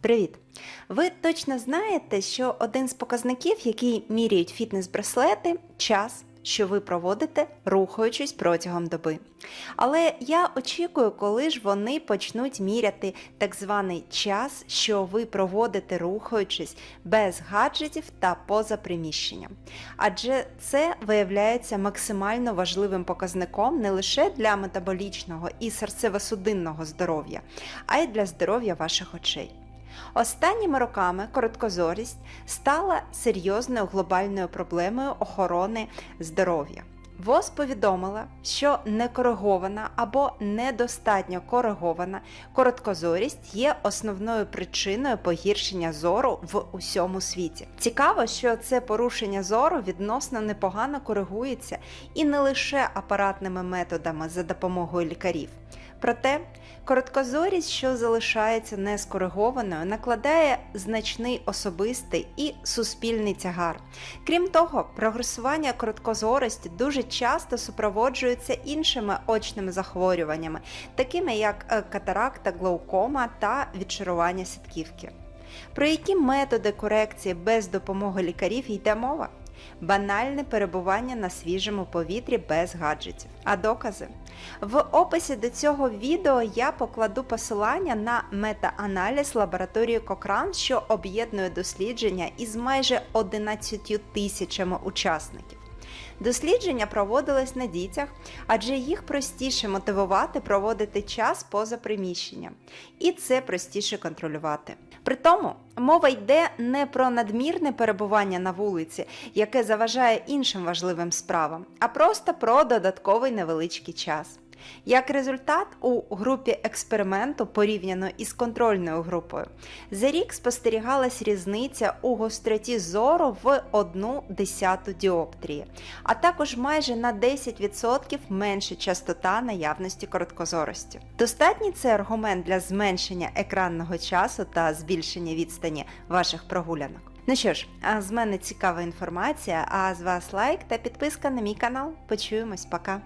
Привіт! Ви точно знаєте, що один з показників, який міряють фітнес-браслети, час, що ви проводите, рухаючись протягом доби. Але я очікую, коли ж вони почнуть міряти так званий час, що ви проводите рухаючись без гаджетів та поза приміщенням. Адже це виявляється максимально важливим показником не лише для метаболічного і серцево-судинного здоров'я, а й для здоров'я ваших очей. Останніми роками короткозорість стала серйозною глобальною проблемою охорони здоров'я. ВОЗ повідомила, що некоригована або недостатньо коригована короткозорість є основною причиною погіршення зору в усьому світі. Цікаво, що це порушення зору відносно непогано коригується і не лише апаратними методами за допомогою лікарів. Проте короткозорість, що залишається нескоригованою, накладає значний особистий і суспільний тягар. Крім того, прогресування короткозорості дуже часто супроводжується іншими очними захворюваннями, такими як е, катаракта, глаукома та відшарування сітківки. Про які методи корекції без допомоги лікарів йде мова? Банальне перебування на свіжому повітрі без гаджетів. А докази? В описі до цього відео я покладу посилання на мета-аналіз лабораторії Кокран, що об'єднує дослідження із майже 11 тисячами учасників. Дослідження проводились на дітях, адже їх простіше мотивувати проводити час поза приміщенням, і це простіше контролювати. При тому мова йде не про надмірне перебування на вулиці, яке заважає іншим важливим справам, а просто про додатковий невеличкий час. Як результат, у групі експерименту порівняно із контрольною групою, за рік спостерігалась різниця у гостроті зору в 1 десяту діоптрії, а також майже на 10% менша частота наявності короткозорості. Достатній це аргумент для зменшення екранного часу та збільшення відстані ваших прогулянок. Ну що ж, а з мене цікава інформація, а з вас лайк та підписка на мій канал. Почуємось, пока!